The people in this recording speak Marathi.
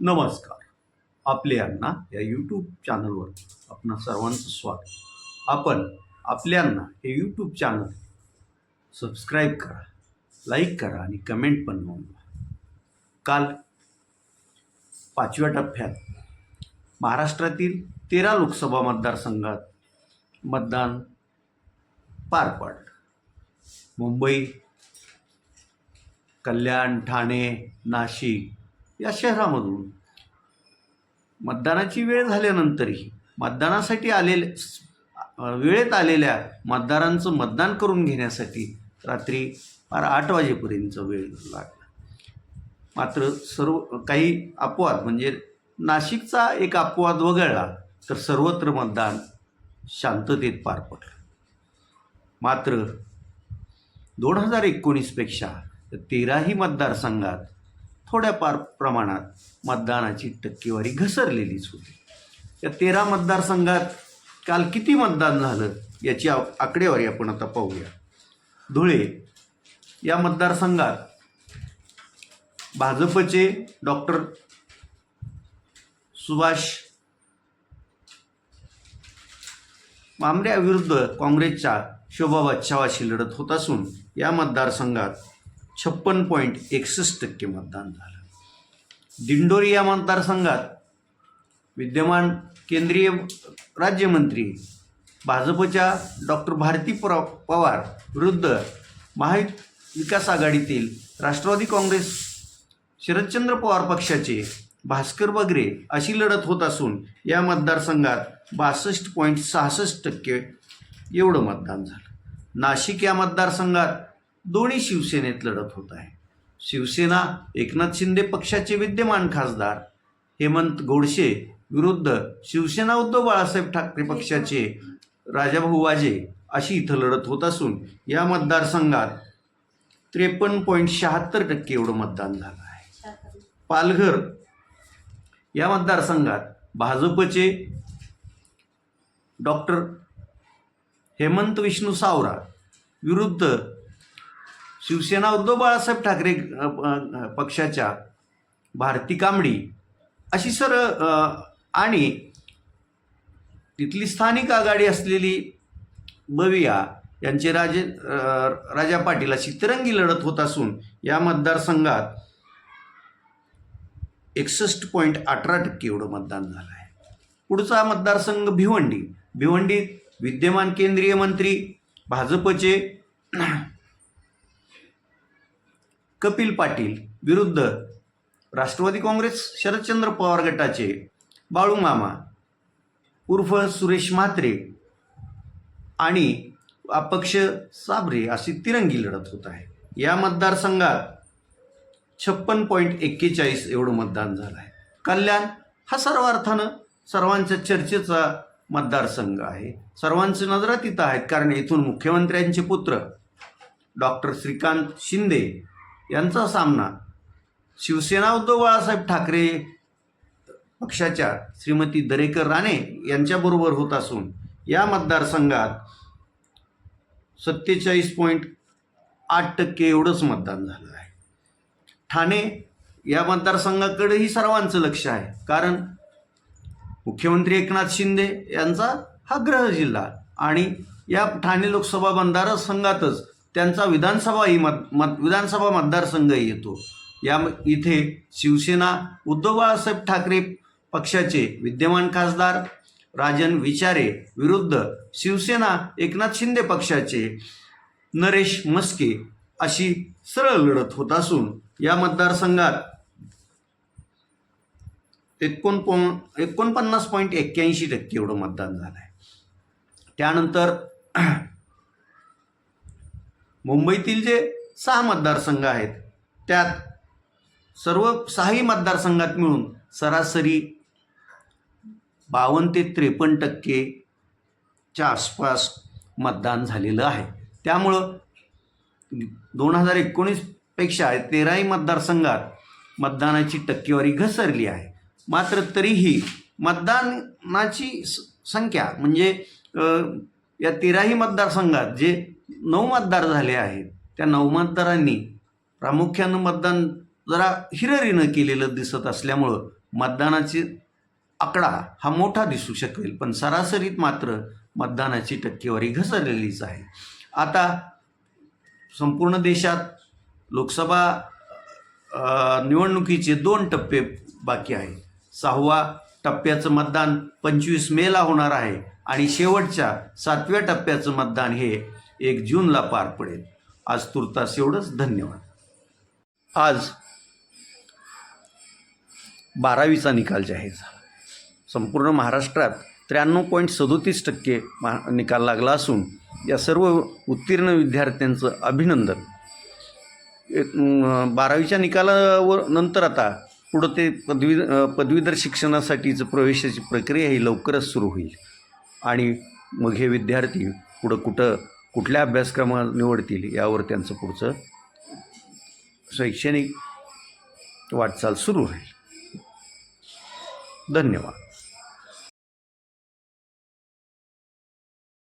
नमस्कार. आपले अण्णा या यूट्यूब चॅनलवर आपणा सर्वांचं स्वागत. आपण आपले अण्णा हे यूट्यूब चॅनल सबस्क्राईब करा लाईक करा आणि कमेंट पण नोंदवा. काल पाचव्या टप्प्यात महाराष्ट्रातील तेरा लोकसभा मतदारसंघात मतदान पार पडलं. मुंबई कल्याण ठाणे नाशिक या शहरामधून. मतदानाची वेळ झाल्यानंतरही मतदानासाठी आलेले वेळेत आलेल्या मतदारांचं मतदान करून घेण्यासाठी रात्री फार आठ वाजेपर्यंत वेळ लागला. मात्र सर्व काही अपवाद म्हणजे नाशिकचा एक अपवाद वगळला तर सर्वत्र मतदान शांततेत पार पडलं. मात्र दोन हजार एकोणीसपेक्षा तेराही मतदारसंघात थोड्याफार प्रमाणात मतदानाची टक्केवारी घसरलेलीच होती. या तेरा मतदारसंघात काल किती मतदान झालं याची आ- आकडेवारी आपण आता पाहूया. धुळे या मतदारसंघात भाजपचे डॉक्टर सुभाष मामऱ्याविरुद्ध काँग्रेसच्या शोभा बच्छावाशी लढत होत असून या मतदारसंघात छप्पन पॉईंट एकसष्ट टक्के मतदान झालं. दिंडोरी या मतदारसंघात विद्यमान केंद्रीय राज्यमंत्री भाजपच्या डॉक्टर भारती परा पवार विरुद्ध महाविकास आघाडीतील राष्ट्रवादी काँग्रेस शरदचंद्र पवार पक्षाचे भास्कर बगरे अशी लढत होत असून या मतदारसंघात बासष्ट पॉईंट सहासष्ट टक्के एवढं मतदान झालं. नाशिक या मतदारसंघात दोन्ही शिवसेनेत लढत होत आहे. शिवसेना एकनाथ शिंदे पक्षाचे विद्यमान खासदार हेमंत गोडसे विरुद्ध शिवसेना उद्धव बाळासाहेब ठाकरे पक्षाचे राजाभाऊ वाजे अशी इथं लढत होत असून या मतदारसंघात त्रेपन्न पॉईंट शहात्तर टक्के एवढं मतदान झालं आहे. पालघर या मतदारसंघात भाजपचे डॉक्टर हेमंत विष्णू सावरा विरुद्ध शिवसेना उद्धव बाळासाहेब ठाकरे पक्षाच्या भारती कांबडी अशी सर आणि तिथली स्थानिक आघाडी असलेली बविया यांचे राजे राजा पाटील अशी तिरंगी लढत होत असून या मतदारसंघात एकसष्ट पॉईंट अठरा टक्के एवढं मतदान झालं आहे. पुढचा मतदारसंघ भिवंडी. भिवंडीत विद्यमान केंद्रीय मंत्री भाजपचे कपिल पाटील विरुद्ध राष्ट्रवादी काँग्रेस शरदचंद्र पवार गटाचे बाळूमामा उर्फ सुरेश म्हात्रे आणि अपक्ष साबरे अशी तिरंगी लढत होत आहे. या मतदारसंघात छप्पन पॉईंट एक्केचाळीस एवढं मतदान झालं आहे. कल्याण हा सर्व अर्थानं सर्वांच्या चर्चेचा मतदारसंघ आहे. सर्वांचे नजरात तिथं आहेत कारण येथून मुख्यमंत्र्यांचे पुत्र डॉक्टर श्रीकांत शिंदे यांचा सामना. शिवसेना उद्धव बाळासाहेब ठाकरे पक्षाच्या श्रीमती दरेकर राणे यांच्याबरोबर होत असून या मतदारसंघात सत्तेचाळीस पॉईंट आठ टक्के एवढंच मतदान झालं आहे. ठाणे या मतदारसंघाकडेही सर्वांचं लक्ष आहे. कारण मुख्यमंत्री एकनाथ शिंदे यांचा हा ग्रह जिल्हा आणि या ठाणे लोकसभा मतदारसंघातच त्यांचा विधानसभाही मत मत विधानसभा मतदारसंघही येतो. या इथे शिवसेना उद्धव बाळासाहेब ठाकरे पक्षाचे विद्यमान खासदार राजन विचारे विरुद्ध शिवसेना एकनाथ शिंदे पक्षाचे नरेश मस्के अशी सरळ लढत होत असून या मतदारसंघात एकोणपो एकोणपन्नास पॉईंट एक्क्याऐंशी टक्के एवढं मतदान झालं आहे त्यानंतर मुंबईतील जे सहा मतदारसंघ आहेत त्यात सर्व सहाही मतदारसंघात मिळून सरासरी बावन्न ते त्रेपन्न टक्केच्या आसपास मतदान झालेलं आहे. त्यामुळं दोन हजार एकोणीसपेक्षा तेराही मतदारसंघात मतदानाची टक्केवारी घसरली आहे. मात्र तरीही मतदानाची स- संख्या म्हणजे या तेराही मतदारसंघात जे नऊ मतदार झाले आहेत. त्या नऊ मतदारांनी प्रामुख्यानं मतदान जरा हिररीनं केलेलं दिसत असल्यामुळं मतदानाची आकडा हा मोठा दिसू शकेल पण सरासरीत मात्र मतदानाची टक्केवारी घसरलेलीच आहे. आता संपूर्ण देशात लोकसभा निवडणुकीचे दोन टप्पे बाकी आहेत. सहावा टप्प्याचं मतदान पंचवीस मेला होणार आहे आणि शेवटच्या सातव्या टप्प्याचं मतदान हे एक जूनला पार पडेल. आज तुर्तास एवढंच धन्यवाद. आज बारावीचा निकाल जाहीर झाला. संपूर्ण महाराष्ट्रात त्र्याण्णव पॉईंट सदोतीस टक्के मा निकाल लागला असून या सर्व उत्तीर्ण विद्यार्थ्यांचं अभिनंदन. एक, बारावीच्या निकालावर नंतर आता पुढं ते पदवी पदवीधर शिक्षणासाठीचं प्रवेशाची प्रक्रिया ही लवकरच सुरू होईल. आणि मग हे विद्यार्थी पुढं कुठं कुठल्या अभ्यासक्रमा निवडतील यावर त्यांचं पुढचं शैक्षणिक वाटचाल सुरू राहील. धन्यवाद.